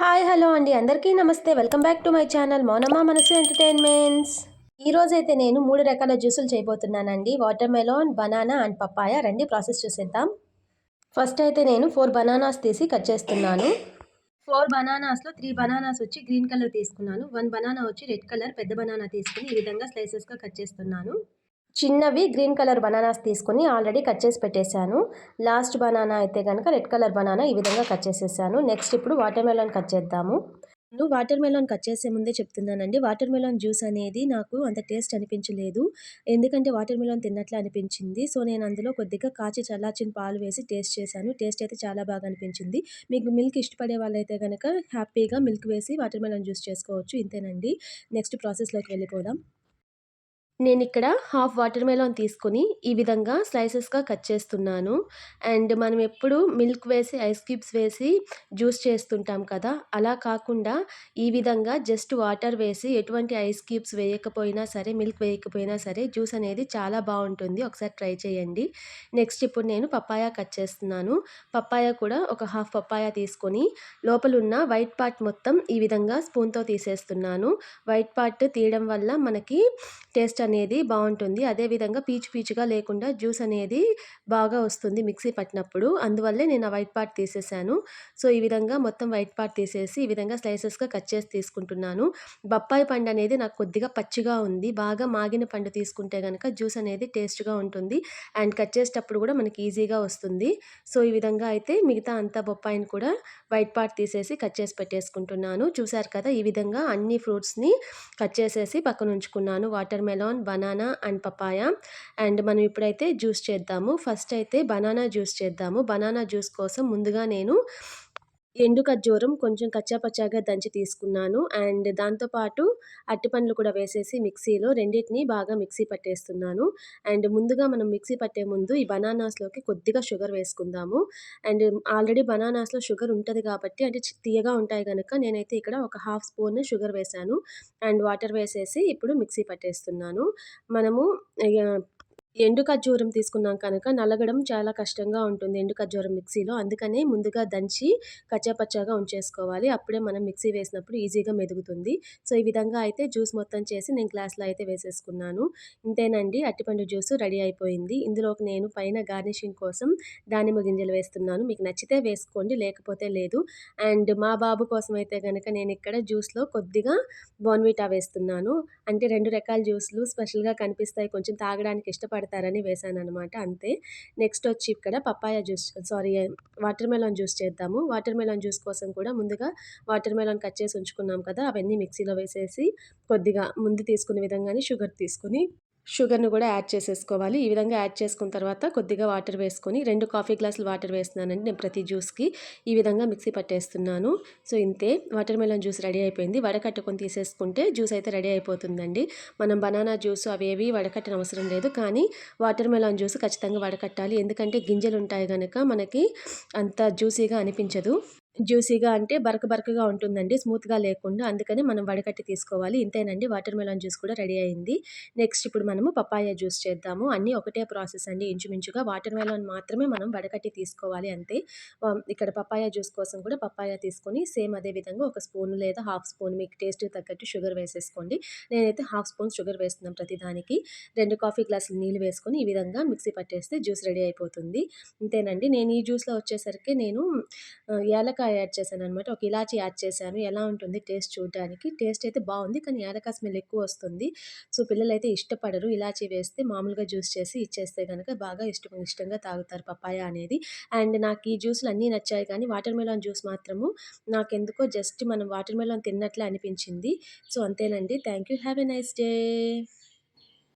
Hi hello అండి. అందరికీ నమస్తే. Welcome back to my channel Mounamma Manasu entertainments. ఈ నేను మూడు రకాల జ్యూసులు చేయబోతున్నానండి. Water melon banana and papaya. రండి ప్రాసెస్ చూసేద్దాం. ఫస్ట్ అయితే నేను ఫోర్ బనానాస్ తీసి కట్ చేస్తున్నాను. ఫోర్ బనానాస్లో త్రీ బనానాస్ వచ్చి గ్రీన్ కలర్ తీసుకున్నాను. వన్ బనానా వచ్చి రెడ్ కలర్ పెద్ద బనానా తీసుకుని ఈ విధంగా స్లైసెస్గా కట్ చేస్తున్నాను. చిన్నవి గ్రీన్ కలర్ బనానాస్ తీసుకొని ఆల్రెడీ కట్ చేసి పెట్టేశాను. లాస్ట్ బనానా అయితే కనుక రెడ్ కలర్ బనానా ఈ విధంగా కట్ చేసేసాను. నెక్స్ట్ ఇప్పుడు వాటర్ మెలాన్ కట్ చేద్దాము. నేను వాటర్ మెలాన్ కట్ చేసే ముందే చెప్తున్నానండి. వాటర్ మెలాన్ జ్యూస్ అనేది నాకు అంత టేస్ట్ అనిపించలేదు. ఎందుకంటే వాటర్ మెలాన్ తిన్నట్లు అనిపించింది. సో నేను అందులో కొద్దిగా కాచి చల్లార్చిన పాలు వేసి టేస్ట్ చేశాను. టేస్ట్ అయితే చాలా బాగా అనిపించింది. మీకు మిల్క్ ఇష్టపడే వాళ్ళైతే కనుక హ్యాపీగా మిల్క్ వేసి వాటర్ మెలాన్ జ్యూస్ చేసుకోవచ్చు. ఇంతేనండి. నెక్స్ట్ ప్రాసెస్లోకి వెళ్ళిపోదాం. నేను ఇక్కడ హాఫ్ వాటర్ మెలాన్ తీసుకొని ఈ విధంగా స్లైసెస్గా కట్ చేస్తున్నాను. అండ్ మనం ఎప్పుడు మిల్క్ వేసి ఐస్ క్యూబ్స్ వేసి జ్యూస్ చేస్తుంటాం కదా అలా కాకుండా ఈ విధంగా జస్ట్ వాటర్ వేసి ఎటువంటి ఐస్ క్యూబ్స్ వేయకపోయినా సరే మిల్క్ వేయకపోయినా సరే జ్యూస్ అనేది చాలా బాగుంటుంది. ఒకసారి ట్రై చేయండి. నెక్స్ట్ ఇప్పుడు నేను పప్పాయ కట్ చేస్తున్నాను. పప్పాయ కూడా ఒక హాఫ్ పప్పాయ తీసుకొని లోపల ఉన్న వైట్ పార్ట్ మొత్తం ఈ విధంగా స్పూన్తో తీసేస్తున్నాను. వైట్ పార్ట్ తీయడం వల్ల మనకి టేస్ట్ అనేది బాగుంటుంది. అదేవిధంగా పీచు పీచుగా లేకుండా జ్యూస్ అనేది బాగా వస్తుంది మిక్సీ పట్టినప్పుడు. అందువల్లే నేను ఆ వైట్ పార్ట్ తీసేసాను. సో ఈ విధంగా మొత్తం వైట్ పార్ట్ తీసేసి ఈ విధంగా స్లైసెస్గా కట్ చేసి తీసుకుంటున్నాను. బొప్పాయి పండు అనేది నాకు కొద్దిగా పచ్చిగా ఉంది. బాగా మాగిన పండు తీసుకుంటే కనుక జ్యూస్ అనేది టేస్ట్గా ఉంటుంది. అండ్ కట్ చేసేటప్పుడు కూడా మనకి ఈజీగా వస్తుంది. సో ఈ విధంగా అయితే మిగతా అంతా బొప్పాయిని కూడా వైట్ పార్ట్ తీసేసి కట్ చేసి పెట్టేసుకుంటున్నాను. చూసారు కదా ఈ విధంగా అన్ని ఫ్రూట్స్ని కట్ చేసేసి పక్కన ఉంచుకున్నాను. Water melon banana and papaya. And మనం ఇప్పుడైతే జ్యూస్ చేద్దాము. ఫస్ట్ అయితే బనానా జ్యూస్ చేద్దాము. బనానా జ్యూస్ కోసం ముందుగా నేను ఎండు ఖర్జూరం కొంచెం కచ్చాపచ్చాగా దంచి తీసుకున్నాను. అండ్ దాంతోపాటు అరటిపండ్లు కూడా వేసేసి మిక్సీలో రెండింటిని బాగా మిక్సీ పట్టేస్తున్నాను. అండ్ ముందుగా మనం మిక్సీ పట్టే ముందు ఈ బనానాస్లోకి కొద్దిగా షుగర్ వేసుకుందాము. అండ్ ఆల్రెడీ బనానాస్లో షుగర్ ఉంటుంది కాబట్టి అంటే తీయగా ఉంటాయి కనుక నేనైతే ఇక్కడ ఒక హాఫ్ స్పూన్ షుగర్ వేసాను అండ్ వాటర్ వేసేసి ఇప్పుడు మిక్సీ పట్టేస్తున్నాను. మనము ఎండు ఖర్జూరం తీసుకున్నాం కనుక నలగడం చాలా కష్టంగా ఉంటుంది ఎండు ఖర్జూరం మిక్సీలో. అందుకనే ముందుగా దంచి కచ్చాపచ్చాగా ఉంచేసుకోవాలి. అప్పుడే మనం మిక్సీ వేసినప్పుడు ఈజీగా మెదుగుతుంది. సో ఈ విధంగా అయితే జ్యూస్ మొత్తం చేసి నేను గ్లాస్లో అయితే వేసేసుకున్నాను. ఇంతేనండి అట్టిపండు జ్యూస్ రెడీ అయిపోయింది. ఇందులోకి నేను పైన గార్నిషింగ్ కోసం దానిమ్మ గింజలు వేస్తున్నాను. మీకు నచ్చితే వేసుకోండి లేకపోతే లేదు. అండ్ మా బాబు కోసం అయితే కనుక నేను ఇక్కడ జ్యూస్లో కొద్దిగా బోన్విటా వేస్తున్నాను. అంటే రెండు రకాల జ్యూస్లు స్పెషల్గా కనిపిస్తాయి. కొంచెం తాగడానికి ఇష్టపడి పడతారని వేసాను అనమాట అంతే. నెక్స్ట్ వచ్చి ఇక్కడ papaya juice sorry water melon juice చేద్దాము. వాటర్ మెలాన్ జ్యూస్ కోసం కూడా ముందుగా వాటర్ మెలాన్ కట్ చేసి ఉంచుకున్నాం కదా అవన్నీ మిక్సీలో వేసేసి కొద్దిగా ముందు తీసుకునే విధంగానే షుగర్ తీసుకుని షుగర్ను కూడా యాడ్ చేసేసుకోవాలి. ఈ విధంగా యాడ్ చేసుకున్న తర్వాత కొద్దిగా వాటర్ వేసుకొని రెండు కాఫీ గ్లాసులు వాటర్ వేస్తున్నానండి నేను ప్రతి జ్యూస్కి. ఈ విధంగా మిక్సీ పట్టేస్తున్నాను. సో ఇంతే. వాటర్ మెలన్ జ్యూస్ రెడీ అయిపోయింది. వడకట్టుకొని తీసేసుకుంటే జ్యూస్ అయితే రెడీ అయిపోతుందండి. మనం బనానా జ్యూస్ అవేవి వడకట్టని అవసరం లేదు. కానీ వాటర్ మెలన్ జ్యూస్ ఖచ్చితంగా వడకట్టాలి. ఎందుకంటే గింజలు ఉంటాయి కనుక మనకి అంత జ్యూసీగా అనిపించదు. జ్యూసీగా అంటే బరక బరకగా ఉంటుందండి స్మూత్గా లేకుండా. అందుకని మనం వడకట్టి తీసుకోవాలి. ఇంతేనండి. వాటర్ మెలాన్ జ్యూస్ కూడా రెడీ అయింది. నెక్స్ట్ ఇప్పుడు మనము పపాయ జ్యూస్ చేద్దాము. అన్నీ ఒకటే ప్రాసెస్ అండి. ఇంచుమించుగా వాటర్ మెలాన్ మాత్రమే మనం వడకట్టి తీసుకోవాలి అంతే. ఇక్కడ పపాయ జ్యూస్ కోసం కూడా పపాయ తీసుకొని సేమ్ అదే విధంగా ఒక స్పూన్ లేదా హాఫ్ స్పూన్ మీకు టేస్ట్ తగ్గట్టు షుగర్ వేసేసుకోండి. నేనైతే హాఫ్ స్పూన్ షుగర్ వేస్తున్నాను ప్రతిదానికి రెండు కాఫీ గ్లాసులు నీళ్ళు వేసుకొని ఈ విధంగా మిక్సీ పట్టేస్తే జ్యూస్ రెడీ అయిపోతుంది. ఇంతేనండి. నేను ఈ జ్యూస్లో వచ్చేసరికి నేను ఏలకాయ యాడ్ చేశాను అనమాట ఒక ఇలాచి యాడ్ చేశాను. ఎలా ఉంటుంది టేస్ట్ చూడడానికి? టేస్ట్ అయితే బాగుంది కానీ యాలకా స్మెల్ ఎక్కువ వస్తుంది. సో పిల్లలు అయితే ఇష్టపడరు. ఇలాచి వేస్తే మామూలుగా జ్యూస్ చేసి ఇచ్చేస్తే కనుక బాగా ఇష్టం ఇష్టంగా తాగుతారు పప్పాయ అనేది. అండ్ నాకు ఈ జ్యూస్లు అన్నీ నచ్చాయి కానీ వాటర్ మెలాన్ జ్యూస్ మాత్రము నాకు ఎందుకో జస్ట్ మనం వాటర్ మెలాన్ తిన్నట్లే అనిపించింది. సో అంతేనండి. Thank you. Have a nice day.